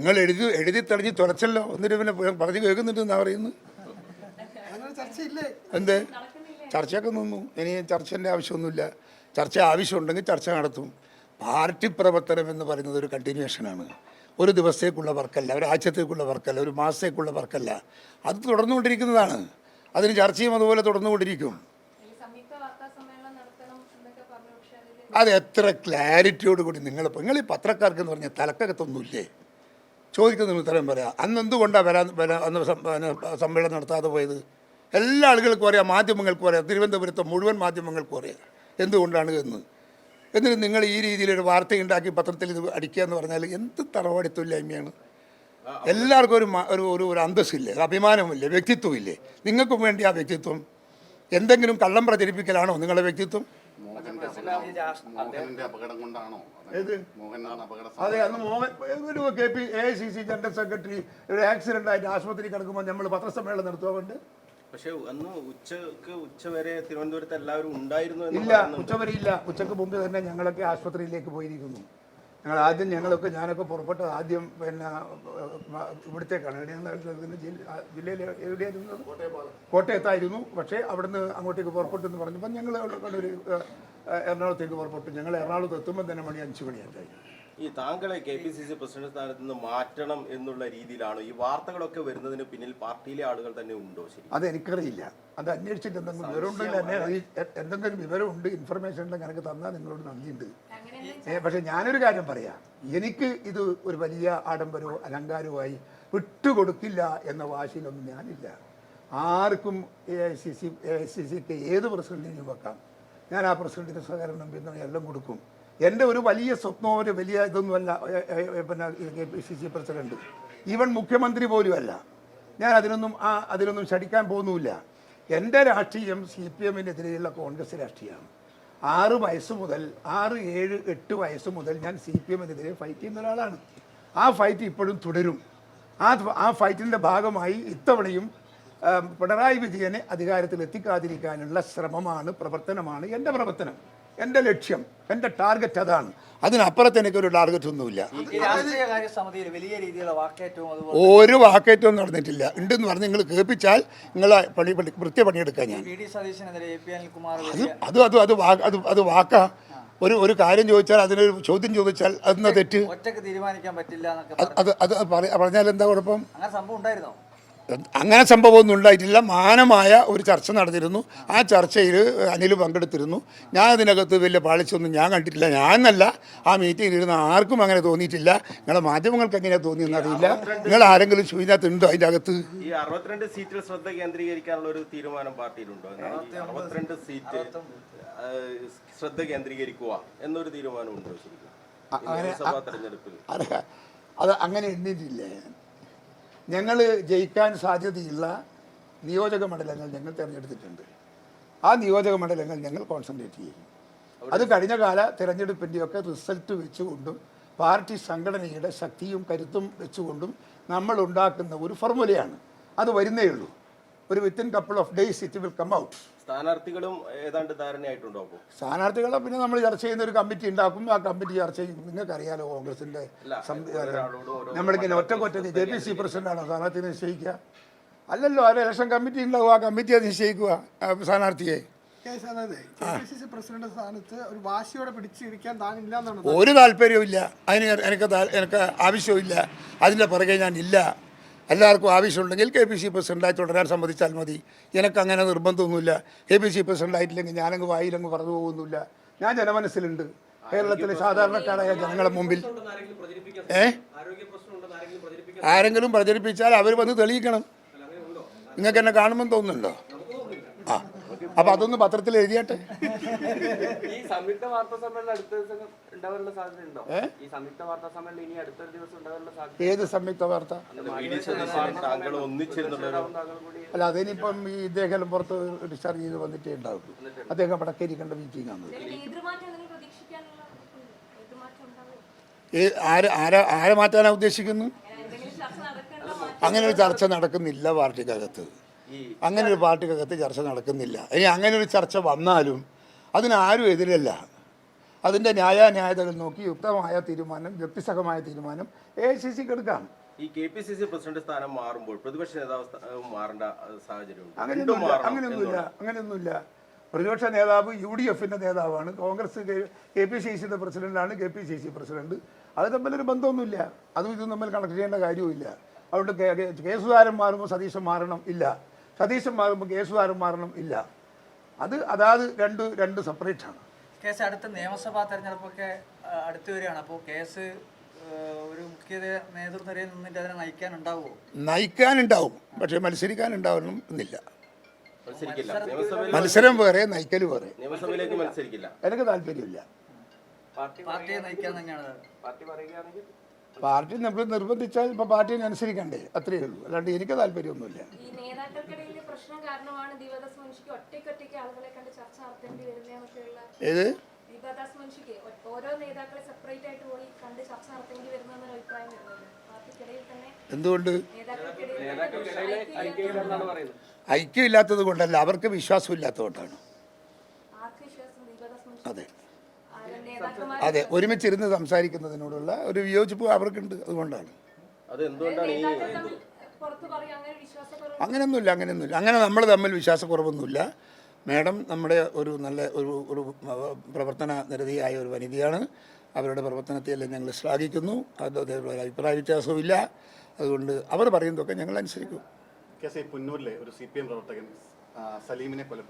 നിങ്ങൾ എഴുതി എഴുതി തെളിഞ്ഞ് തുറച്ചല്ലോ. എന്നിട്ട് പിന്നെ പറഞ്ഞു കേൾക്കുന്നുണ്ട് എന്നാ പറയുന്നത്? എന്ത്? ചർച്ചയൊക്കെ നിന്നു. ഇനി ചർച്ചന്റെ ആവശ്യമൊന്നുമില്ല. ചർച്ച ആവശ്യമുണ്ടെങ്കിൽ ചർച്ച നടത്തും. പാർട്ടി പ്രവർത്തനം എന്ന് പറയുന്നത് ഒരു കണ്ടിന്യൂഷനാണ്. ഒരു ദിവസത്തേക്കുള്ള വർക്കല്ല ഒരു ആഴ്ചത്തേക്കുള്ള വർക്കല്ല ഒരു മാസത്തേക്കുള്ള വർക്കല്ല. അത് തുടർന്നുകൊണ്ടിരിക്കുന്നതാണ്. അതിന് ചർച്ചയും അതുപോലെ തുടർന്നുകൊണ്ടിരിക്കും. അത് എത്ര ക്ലാരിറ്റിയോട് കൂടി നിങ്ങൾ നിങ്ങൾ ഈ പത്രക്കാർക്ക് എന്ന് പറഞ്ഞാൽ തലക്കകത്തൊന്നുമില്ലേ? ചോദിക്കുന്നതിന് ഉത്തരം പറയാം. അന്ന് എന്തുകൊണ്ടാണ് വരാൻ വരാൻ അന്ന് സമ്മേളനം നടത്താതെ പോയത്? എല്ലാ ആളുകൾക്കും അറിയാം മാധ്യമങ്ങൾക്കും അറിയാം തിരുവനന്തപുരത്തെ മുഴുവൻ മാധ്യമങ്ങൾക്കും അറിയാം. എന്തുകൊണ്ടാണ് എന്ന്? എന്നിട്ട് നിങ്ങൾ ഈ രീതിയിലൊരു വാർത്ത ഉണ്ടാക്കി പത്രത്തിൽ ഇത് അടിക്കുക എന്ന് പറഞ്ഞാൽ എന്ത് തറവാടിത്തൊല്ലായ്മയാണ് എല്ലാവർക്കും ഒരു ഒരു ഒരു ഒരു അന്തസ്സില്ലേ അഭിമാനമില്ലേ വ്യക്തിത്വമില്ലേ? നിങ്ങൾക്കും വേണ്ടി ആ വ്യക്തിത്വം എന്തെങ്കിലും കള്ളം പ്രചരിപ്പിക്കലാണോ നിങ്ങളുടെ വ്യക്തിത്വം? മോഹന്റെ അപകടം- മോഹന്റെ അപകടം കൊണ്ടാണോ? ഏത്? മോഹനാണ് അപകടം അതെ അന്ന് മോഹൻ ഒരു K P A I C C general secretary ഒരു ആക്സിഡന്റ് ആയിട്ട് ആശുപത്രി കിടക്കുമ്പോൾ നമ്മൾ പത്രസമ്മേളനം നടത്തുകൊണ്ട് പക്ഷെ അന്ന് ഉച്ചയ്ക്ക് ഉച്ച വരെ തിരുവനന്തപുരത്ത് എല്ലാവരും ഉണ്ടായിരുന്നു ഇല്ല ഉച്ചവരെ ഇല്ല. ഉച്ചയ്ക്ക് മുമ്പ് തന്നെ ഞങ്ങളൊക്കെ ആശുപത്രിയിലേക്ക് പോയിരിക്കുന്നു. ഞങ്ങൾ ആദ്യം ഞങ്ങളൊക്കെ ഞാനൊക്കെ പുറപ്പെട്ടത് ആദ്യം പിന്നെ ഇവിടത്തേക്കാണ് എവിടെയാണ് ജില്ലയിൽ എവിടെയായിരുന്നു? കോട്ടയത്തായിരുന്നു. പക്ഷേ അവിടുന്ന് അങ്ങോട്ടേക്ക് പുറപ്പെട്ടു എന്ന് പറഞ്ഞപ്പോൾ ഞങ്ങൾ ഒരു എറണാകുളത്തേക്ക് പുറപ്പെട്ടു. ഞങ്ങൾ എറണാകുളത്ത് എത്തുമ്പോൾ തന്നെ മണി അഞ്ച് മണിയായി ഈ താങ്കളെ K P C C president സ്ഥാനത്ത് നിന്ന് മാറ്റണം എന്നുള്ള രീതിയിലാണ് ഈ വാർത്തകളൊക്കെ വരുന്നതിന് പിന്നിൽ പാർട്ടിയിലെ ആളുകൾ തന്നെ ഉണ്ടോ ശരി? അത് എനിക്കറിയില്ല. അത് അന്വേഷിച്ചിട്ട് എന്തെങ്കിലും വിവരമുണ്ടെങ്കിൽ എന്നെ എന്തെങ്കിലും വിവരമുണ്ട് ഇൻഫർമേഷൻ ഉണ്ടെങ്കിൽ എനിക്ക് തന്നാൽ നിങ്ങളോട് നന്ദിയുണ്ട്. പക്ഷെ ഞാനൊരു കാര്യം പറയാം. എനിക്ക് ഇത് ഒരു വലിയ ആഡംബരോ അലങ്കാരവുമായി വിട്ടുകൊടുക്കില്ല എന്ന വാശിയിലൊന്നും ഞാനില്ല. ആർക്കും സി സി സി സിക്ക് ഏത് പ്രസിഡന്റിനും വെക്കാം. ഞാൻ ആ പ്രസിഡന്റിന് സഹകരണം പിന്തുണ എല്ലാം കൊടുക്കും. എന്റെ ഒരു വലിയ സ്വപ്നമോ ഒരു വലിയ ഇതൊന്നുമല്ല പിന്നെ K P C C president. Even മുഖ്യമന്ത്രി പോലുമല്ല. ഞാൻ അതിനൊന്നും ആ അതിനൊന്നും ക്ഷണിക്കാൻ പോകുന്നുമില്ല. എന്റെ രാഷ്ട്രീയം സി പി എമ്മിനെതിരെയുള്ള കോൺഗ്രസ് രാഷ്ട്രീയമാണ്. ആറ് വയസ്സ് മുതൽ ആറ് ഏഴ് എട്ട് വയസ്സ് മുതൽ ഞാൻ സി പി എമ്മിനെതിരെ ഫൈറ്റ് ചെയ്യുന്ന ഒരാളാണ്. ആ ഫൈറ്റ് ഇപ്പോഴും തുടരും. ആ ആ ഫൈറ്റിന്റെ ഭാഗമായി ഇത്തവണയും പിണറായി വിജയനെ അധികാരത്തിൽ എത്തിക്കാതിരിക്കാനുള്ള ശ്രമമാണ് പ്രവർത്തനമാണ് എന്റെ പ്രവർത്തനം. എന്റെ ലക്ഷ്യം എന്റെ ടാർഗറ്റ് അതാണ്. അതിനപ്പുറത്ത് എനിക്കൊരു ടാർഗറ്റ് ഒന്നുമില്ല. രാഷ്ട്രീയ കാര്യ വലിയ രീതിയിലുള്ള വാക്കേറ്റവും അതുപോലെ ഒരു വാക്കേറ്റവും നടന്നിട്ടില്ല. ഉണ്ടെന്ന് പറഞ്ഞ് നിങ്ങൾ കേൾപ്പിച്ചാൽ നിങ്ങളെ പണി പണി കൃത്യ പണിയെടുക്കാൻ ഞാൻ. അത് അത് അത് അത് അത് അത് വാക്കാ. ഒരു ഒരു കാര്യം ചോദിച്ചാൽ അതിനൊരു ചോദ്യം ചോദിച്ചാൽ അതെന്നാ തെറ്റ്? അത് അത് അത് പറഞ്ഞാൽ എന്താ കുഴപ്പം? അങ്ങനെ സംഭവം ഉണ്ടായിരുന്നോ? അങ്ങനെ സംഭവമൊന്നും ഉണ്ടായിട്ടില്ല. മാനമായ ഒരു ചർച്ച നടന്നിരുന്നു. ആ ചർച്ചയിൽ അനിൽ പങ്കെടുത്തിരുന്നു. ഞാൻ അതിനകത്ത് വലിയ പാളിച്ചൊന്നും ഞാൻ കണ്ടിട്ടില്ല. ഞാനല്ല ആ മീറ്റിംഗിൽ ഇരുന്ന ആർക്കും അങ്ങനെ തോന്നിയിട്ടില്ല. നിങ്ങളെ മാധ്യമങ്ങൾക്ക് എങ്ങനെയാണ് തോന്നിയെന്ന് അറിയില്ല. നിങ്ങൾ ആരെങ്കിലും ചോദിക്കാത്തുണ്ടോ ഉണ്ടോ അതിന്റെ അകത്ത്? ഈ അറുപത്തിരണ്ട് സീറ്റിൽ ശ്രദ്ധ കേന്ദ്രീകരിക്കാനുള്ള ഒരു തീരുമാനം പാർട്ടിയിലുണ്ടോ? ഈ അറുപത്തിരണ്ട് സീറ്റ് ശ്രദ്ധ കേന്ദ്രീകരിക്കുക എന്നൊരു ശരിക്കും? അത് അങ്ങനെ എണ്ണിയിട്ടില്ല ഞങ്ങൾ ജയിക്കാൻ സാധ്യതയുള്ള നിയോജക മണ്ഡലങ്ങൾ ഞങ്ങൾ തിരഞ്ഞെടുത്തിട്ടുണ്ട്. ആ നിയോജക മണ്ഡലങ്ങൾ ഞങ്ങൾ കോൺസെൻട്രേറ്റ് ചെയ്യും. അത് കഴിഞ്ഞ കാല തിരഞ്ഞെടുപ്പിന്റെയൊക്കെ റിസൾട്ട് വെച്ചുകൊണ്ടും പാർട്ടി സംഘടനയുടെ ശക്തിയും കരുത്തും വെച്ചുകൊണ്ടും നമ്മൾ ഉണ്ടാക്കുന്ന ഒരു ഫോർമുലയാണ് അത് വരുന്നേ ഉള്ളൂ. ഒരു within couple of days it will come out സ്ഥാനാർത്ഥികളും ഏതാണ്ട് ധാരണയായിട്ടുണ്ടോ അപ്പോൾ സ്ഥാനാർത്ഥികളെ പിന്നെ നമ്മൾ ചർച്ച ചെയ്യുന്ന ഒരു കമ്മിറ്റി ഉണ്ടാക്കും. ആ കമ്മിറ്റി ചർച്ച ചെയ്യും. നിങ്ങൾക്കറിയാലോ കോൺഗ്രസിന്റെ സംവിധാനം നമ്മളിങ്ങനെ ഒറ്റക്കൊറ്റ ജെ പി സി പ്രസിഡന്റാണോ സ്ഥാനാർത്ഥി നിശ്ചയിക്കുക? അല്ലല്ലോ ആ ഇലക്ഷൻ കമ്മിറ്റി ഉണ്ടാവും. ആ കമ്മിറ്റി അത് നിശ്ചയിക്കുക സ്ഥാനാർത്ഥിയെ. പ്രസിഡന്റ് സ്ഥാനത്ത് ഒരു വാശിയോടെ പിടിച്ചിരിക്കാൻ താനില്ല എന്നാണ് ഒരു താല്പര്യവും അതിന് എനിക്ക് എനിക്ക് ആവശ്യവും ഇല്ല അതിന്റെ പുറകെ ഞാൻ ഇല്ല എല്ലാവർക്കും ആവശ്യമുണ്ടെങ്കിൽ കെ പി സി പ്രസിഡന്റായി തുടരാൻ സമ്മതിച്ചാൽ മതി. എനിക്ക് അങ്ങനെ നിർബന്ധമൊന്നുമില്ല. കെ പി സി പ്രസിഡന്റായിട്ടില്ലെങ്കിൽ ഞാനങ്ങ് വായിലങ്ങ് പറഞ്ഞു പോകുന്നില്ല. ഞാൻ ജനമനസ്സിലുണ്ട്. കേരളത്തിലെ സാധാരണക്കാരായ ജനങ്ങളുടെ മുമ്പിൽ. ഏ? ആരെങ്കിലും പ്രചരിപ്പിച്ചാൽ അവർ വന്ന് തെളിയിക്കണം. നിങ്ങൾക്ക് എന്നെ കാണുമെന്ന് തോന്നുന്നുണ്ടോ? ആ. അപ്പോൾ അതൊന്ന് പത്രത്തിൽ എഴുതിയാട്ടെ? ഈ സംയുക്ത വാർത്താ സമ്മേളനം അടുത്ത ദിവസം ഉണ്ടാവാനുള്ള? ഈ സംയുക്ത വാർത്താ സമ്മേളനം ഇനി അടുത്തൊരു ദിവസം ഉണ്ടാവാനുള്ള സാധ്യത ഏത് സംയുക്ത വാർത്ത? അല്ല അതിനിപ്പം ഈ ഇദ്ദേഹം പുറത്ത് ഡിസ്ചാർജ് ചെയ്ത് വന്നിട്ടേ ഉണ്ടാവും അദ്ദേഹം വടക്കേരിക്കേണ്ട മീറ്റിംഗ് ആണ്. ആരെ ആരെ മാറ്റാനാണ് ഉദ്ദേശിക്കുന്നത് അങ്ങനെ ഒരു ചർച്ച നടക്കുന്നില്ല പാർട്ടിക്കകത്ത്. അങ്ങനെ ഒരു പാർട്ടിക്കകത്ത് ചർച്ച നടക്കുന്നില്ല. ഇനി അങ്ങനെ ഒരു ചർച്ച വന്നാലും അതിനാരും എതിരല്ല. അതിന്റെ ന്യായാന്യായതകൾ നോക്കി യുക്തമായ തീരുമാനം വ്യക്തിസഹമായ തീരുമാനം എ ഐ സി സിക്ക് എടുക്കാം. ഈ K P C C president സ്ഥാനം മാറുമ്പോൾ പ്രതിപക്ഷ നേതാവ് മാറേണ്ട സാഹചര്യം അങ്ങനെയൊന്നുമില്ല അങ്ങനെയൊന്നുമില്ല അങ്ങനെയൊന്നുമില്ല. പ്രതിപക്ഷ നേതാവ് യു ഡി എഫിന്റെ നേതാവാണ് കോൺഗ്രസ് കെ പി സി സിയുടെ പ്രസിഡന്റാണ് K P C C president. അത് തമ്മിലൊരു ബന്ധമൊന്നുമില്ല. അതും ഇതും തമ്മിൽ കണക്ട് ചെയ്യേണ്ട കാര്യവുമില്ല. അതുകൊണ്ട് കെ സുധാരൻ മാറുമ്പോൾ സതീശൻ മാറണം ഇല്ല. സതീശൻ മാറുമ്പോൾ മാറണം ഇല്ല. അത് അതാത് രണ്ട് രണ്ട് സെപ്പറേറ്റ് ആണ്. കേസ് അടുത്ത നിയമസഭാ തെരഞ്ഞെടുപ്പൊക്കെ അടുത്തു വരികയാണ്. അപ്പോൾ കേസ് ഒരു മുഖ്യ നേതൃനിരയിൽ നിന്നിട്ട് അതിനെ നയിക്കാനുണ്ടാവുമോ? നയിക്കാനുണ്ടാവും. പക്ഷേ മത്സരിക്കാനുണ്ടാവണം എന്നില്ല. മത്സരിക്കില്ല. നിയമസഭയിൽ മത്സരം വേറെ നയിക്കൽ വേറെ. നിയമസഭയിലേക്ക് മത്സരിക്കില്ല. എനിക്ക് താല്പര്യമില്ല. പാർട്ടി പാർട്ടിയെ നയിക്കാൻ തന്നെയാണ് പാർട്ടി പറയുകയാണെങ്കിൽ പാർട്ടി നമ്മൾ നിർബന്ധിച്ചാൽ ഇപ്പൊ പാർട്ടിയെ അനുസരിക്കണ്ടേ? അത്രയേ ഉള്ളൂ. അല്ലാണ്ട് എനിക്ക് താല്പര്യമൊന്നുമില്ല. ഏത്? ദീപദാസ് ഓരോ നേതാക്കളെ സെപ്പറേറ്റ് ആയിട്ട് പോയി കണ്ട് ചർച്ച നടത്തേണ്ടി വരുന്നതെന്നൊരു അഭിപ്രായം വരുന്നുണ്ട്. പാർട്ടിക്കിടയിൽ തന്നെ എന്തുകൊണ്ട്? ഐക്യമില്ലാത്തത് കൊണ്ടല്ല അവർക്ക് വിശ്വാസമില്ലാത്തതുകൊണ്ടാണ്. ആർക്ക് വിശ്വാസം? ഇല്ലാത്തതുകൊണ്ടാണ് അതെ. അതെ ഒരുമിച്ചിരുന്ന് സംസാരിക്കുന്നതിനോടുള്ള ഒരു വിയോജിപ്പ് അവർക്കുണ്ട് അതുകൊണ്ടാണ്. അങ്ങനെയൊന്നുമില്ല അങ്ങനെയൊന്നുമില്ല. അങ്ങനെ നമ്മൾ തമ്മിൽ വിശ്വാസക്കുറവൊന്നുമില്ല. മാഡം നമ്മുടെ ഒരു നല്ല ഒരു ഒരു പ്രവർത്തന നിരതിയായ ഒരു വനിതയാണ്. അവരുടെ പ്രവർത്തനത്തെയെല്ലാം ഞങ്ങൾ ശ്ലാഘിക്കുന്നു. അത് അതേപോലെ അഭിപ്രായ വ്യത്യാസവുമില്ല. അതുകൊണ്ട് അവർ പറയുന്നതൊക്കെ ഞങ്ങൾ അനുസരിക്കും. പുന്നൂരിലെ ഒരു സി പി എം പ്രവർത്തകൻ സലീമിനെ കൊലപ്പെടുത്തി.